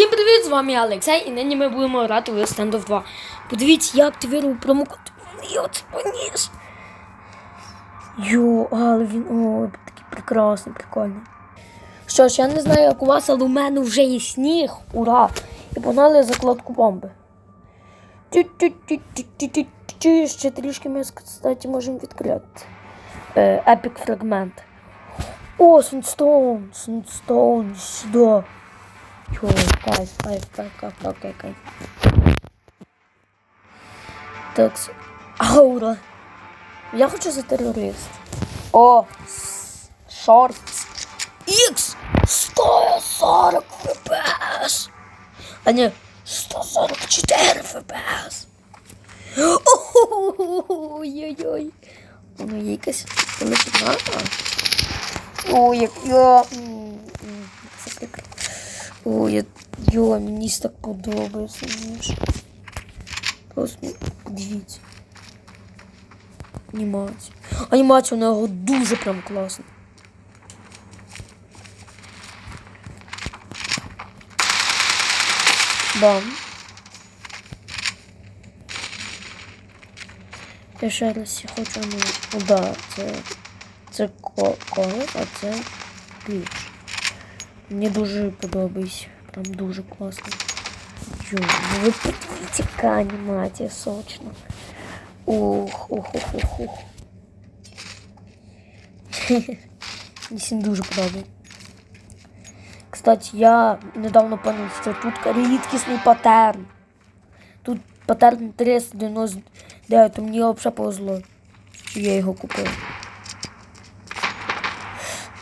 Всім привіт! З вами я Олексій, і нині ми будемо грати в Standoff 2. Подивіться, я активував промокод. Йо, це поніс. Йо, але він о, такий прекрасний, прикольний. Що ж, я не знаю, як у вас, але у мене вже є сніг. Ура! І погнали закладку бомби. Ще трішки ми, кстати, можемо відкрити. Епік фрагмент. О, Сунстоун, Сунстоун, сюди. Чо, кайф, кайф, кайф, кайф, кайф, кайф, кайф. Так, с- аура. Я хочу за терорист. О, с- шорт. Ікс 140 фпс. А не, 144 фпс. Ой-ой-ой. Воно є якась величина. Ой, як я. м, м, Це прекрасно. Ой, я, йо, мені так подобається. знаєш. Просто дивіться. Анімація. Анімація у нього дуже прям класна. Бам. Я ще раз хочу, ну, да, це, це ко- коло, а це ключ. Мені дуже подобається. Прям дуже класно. Йо, ну ви подивіться, яка анімація сочна. Ух, ух, ух, ух, ух. Мені всім дуже подобається. Кстати, я недавно понял, що тут рідкісний паттерн. Тут паттерн 399, то мені взагалі повезло, що я його купив.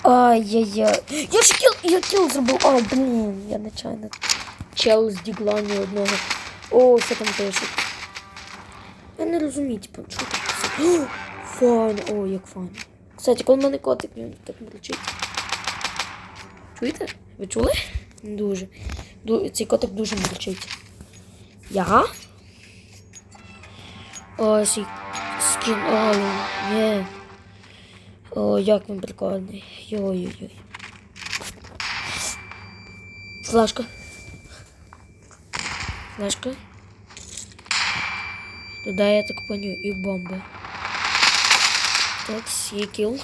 Ай-яй-яй. Я ж кіл, я кіл зробив. А, блін, я нечайно. Чел з дігла ні одного. О, що там пишуть. Я не розумію, типу, що. О, Файно, о, як файно. Кстати, коли в мене котик, він так мричить. Чуєте? Ви чули? Дуже. Ду- Цей котик дуже мричить. Я? Ось скін. О, ні. О, як він прикольний. Йой-йой-йой. Флешка. Флешка. Туди я так понял і бомба. Так, сі кіл.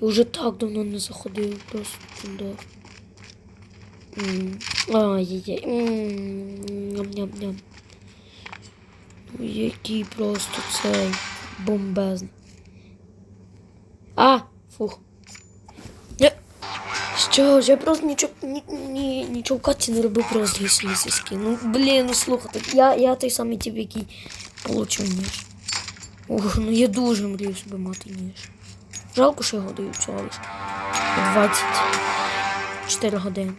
Я вже так давно не заходив просто туди. М, Ай-яй-яй. М, Ням-ням-ням. Ну, Який просто цей Бомбезний. А, фух. Ні. Що ж, я просто нічого, ні, ні, нічого в каті не робив просто якщо сіськи. Ну, блін, ну слухайте, я, я той самий тип, який получив ніж. Ох, ну я дуже мрію собі мати ніж. Жалко, що його дають всього лиш 24 години.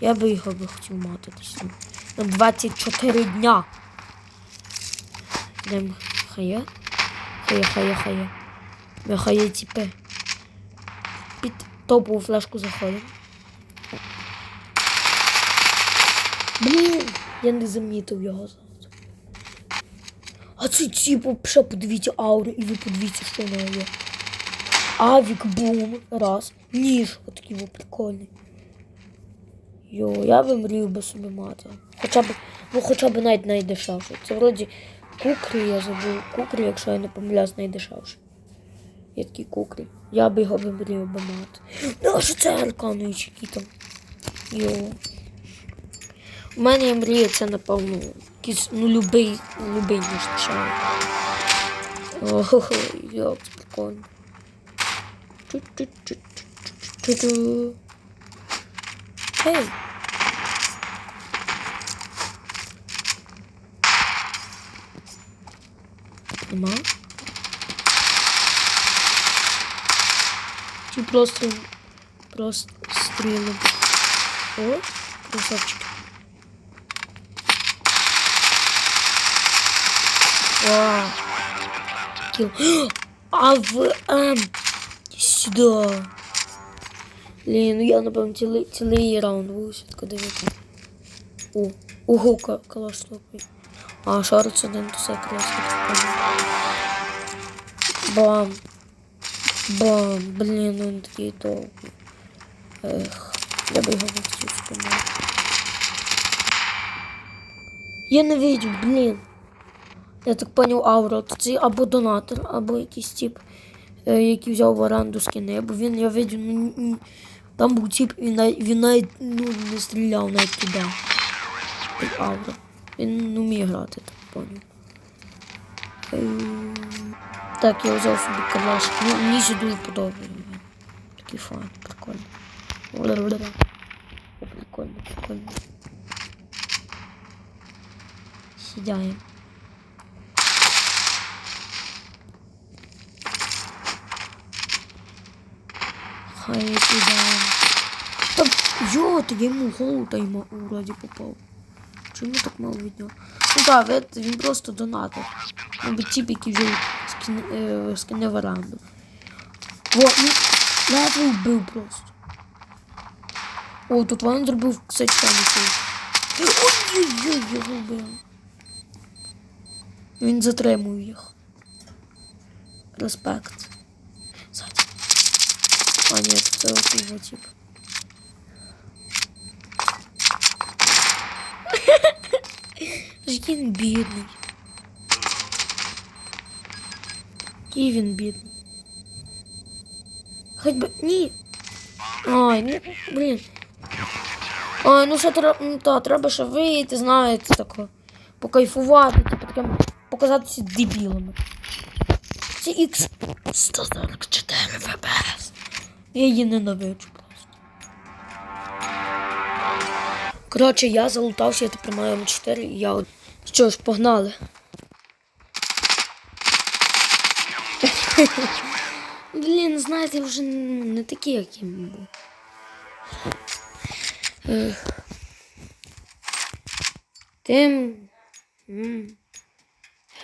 Я би його би хотів мати десь на 24 дня. Дем хає? Хає, хає, хає. Ми хає тіпи. Під топову флешку заходимо. Блін, я не замітив його. А цей тіп, ще подивіться ауру і ви подивіться, що в нього є. Авік бум. Раз. Ніж. Отакий во прикольний. Йо, я би мрів би собі мати. Хоча б, ну хоча б навіть найдешевше. Це вроді кукрі, я забув. Кукрі, якщо я не помиляюсь, найдешевше. Є такі кукрі. Я би його би мрів би мати. Ну, а що це арканович який там? Йо. У мене мрія, це, напевно, якийсь, ну, любий, любий ніж дешевий. Ого, як прикольно. Ту-ту-ту-ту-ту-ту-ту. Ей. Нема? Чи просто просто стріли? О, красавчики. Вау. Кіл. АВМ. Сюди. Блін, ну я, напевно, цілий, цілий раунд все-таки дивитися. О, ого, ка- калаш слопий. А, шарить один, я так понял. Бам. Бам. Блін, ну він такий довгий. Ех. Треба його вивчити спинити. Я не видів, блін. Я так поняв, Аура. Це або донатор, або якийсь тип, е, який взяв в оренду скини, бо він, я видів, ну, там був тип, він, навіть- він навіть ну, не стріляв навіть туди. Аура. Він вміє грати, так поняв. Ем, Так, я взяв собі калаш. Ну, мені ще дуже подобається. Такий фан, прикольний. Ла-ла-ла. Прикольно, прикольно. Сідаємо. Хай сідаємо. Так, йо, ти йому голову та йому вроді попав. Чому так мало від нього? Ну так, він, він просто донатор. Мабуть, тип, який скін, е, скине в оренду. О, ну, ледве вбив просто. О, тут він зробив, кстати, самі Ой-ой-ой, його вбив. Він затримав їх. Респект. А, ні, це оцей його тип. Який він бідний. Який він бідний. Хоч би. Ні. Ай, ну, блін. Ай, ну що треба. Треба ще вийти, знаєте, тако. Покайфувати, типу таким показатися дебілами. Це X 144 ВБС. Я її ненавиджу Коротше, я залутався, я тепер маю М4 і я. от- Що ж, погнали. Блін, знаєте, я вже не такий, яким був. Тим.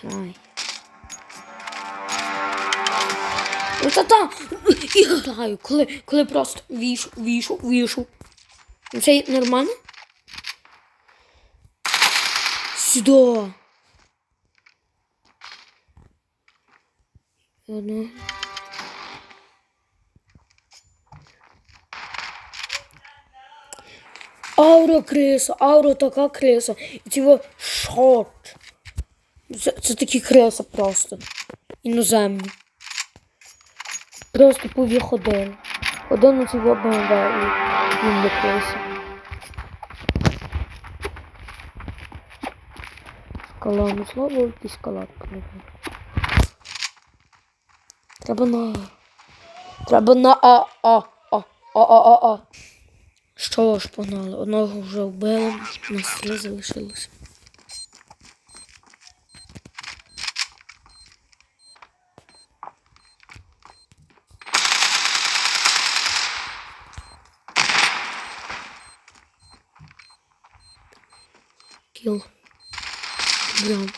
Грай. Ота та і граю, коли, коли просто вішу, вішу, вішу. Це нормально? Сюди. Одно. Аура криса, аура така криса. І цього шорт. Це, це такі криса просто. Іноземні. Просто повіх один. Один у цього БМВ і він не криса. Скала, ну слава якийсь скала. Треба на. Треба на А, А, А, А, А, А, А. Що ж, погнали? Одного вже вбили, нас три залишилося. Кіл. Прям.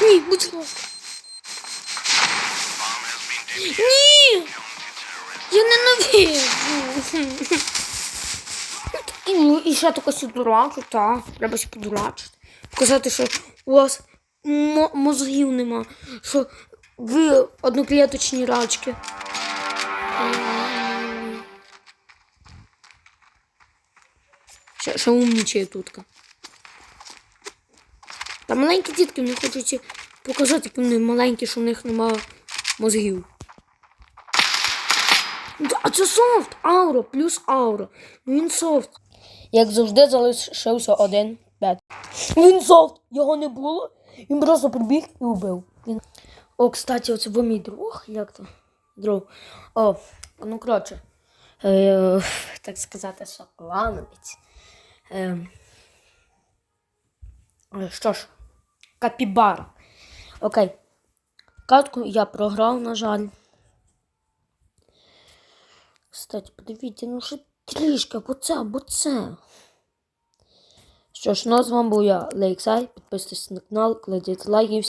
Ні, будь ласка. Ні! Я ненавижу. І, і ще сі дурачу, так. Треба ще подурачити. Показати, що у вас мозгів нема, що ви одноклеточні рачки. Ще, умнічає тутка. Та маленькі дітки вони хочуть показати, які вони маленькі, що в них немає мозгів. А це софт! Аура плюс аура. Ну він софт. Як завжди залишився один п'ять. Він софт! Його не було. Він просто прибіг і вбив. Він... О, кстати, оце був мій друг. Як то? Друг. О, ну коротше. Е, так сказати, шоклановець. Е, Е, Що ж, капібара. Окей. Катку я програв, на жаль. Кстати, подивіться, ну ще трішки, або це, або це. Що ж, ну з вами був я, Лейксай. Підписуйтесь на канал, кладіть лайки.